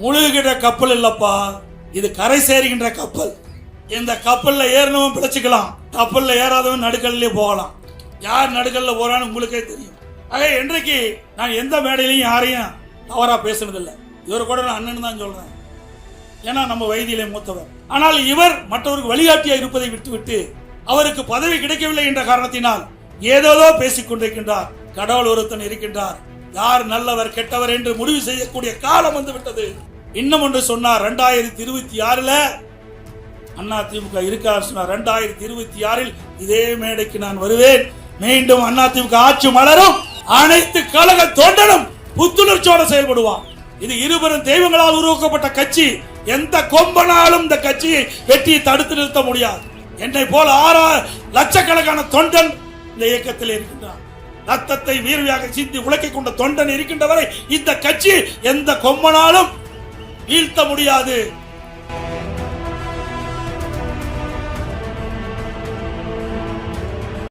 முழுகுகின்ற கப்பல் இல்லப்பா. இது கரை சேருகின்ற கப்பல். இந்த கப்பல்ல ஏறினவன் பிழைச்சிக்கலாம். கப்பல்ல ஏறாதவன் நடுக்கல்லே போகலாம். யார் நடுக்கல்ல போறான்னு உங்களுக்கே தெரியும். ஆக இன்றைக்கு நான் எந்த மேடையிலையும் யாரையும் தவறா பேசுனதில்லை. இவர் கூட நான் அண்ணன் தான் சொல்றேன். ஏன்னா நம்ம வைத்தியிலே மூத்தவர். ஆனால் இவர் மற்றவருக்கு வழிகாட்டியா இருப்பதை விட்டுவிட்டு அவருக்கு பதவி கிடைக்கவில்லை என்ற காரணத்தினால் ஏதேதோ பேசிக் கொண்டிருக்கின்றார் கடவுள் ஒருத்தன் இருக்கின்றார். யார் நல்லவர் கெட்டவர் என்று முடிவு செய்யக்கூடிய காலம் வந்து விட்டது. இன்னும் ஒன்று சொன்னார் ரெண்டாயிரத்தி இருபத்தி ஆறுல அண்ணா திமுக இருக்கார் சொன்னார் ரெண்டாயிரத்தி இருபத்தி ஆறில் இதே மேடைக்கு நான் வருவேன். மீண்டும் அண்ணா திமுக ஆட்சி மலரும் அனைத்து கழக தொண்டனும் புத்துணர்ச்சியோட செயல்படுவான் இது இருவரும் தெய்வங்களால் உருவாக்கப்பட்ட கட்சி. எந்த கொம்பனாலும் இந்த கட்சியை வெற்றியை தடுத்து நிறுத்த முடியாது. என்னை போல ஆறா லட்சக்கணக்கான தொண்டன் இந்த இயக்கத்தில் இருக்கின்றான் ரத்தத்தை வீர்வையாக சிந்தி உழைக்கி கொண்ட தொண்டன் இருக்கின்ற வரை இந்த கட்சி எந்த கொம்மனாலும் வீழ்த்த முடியாது.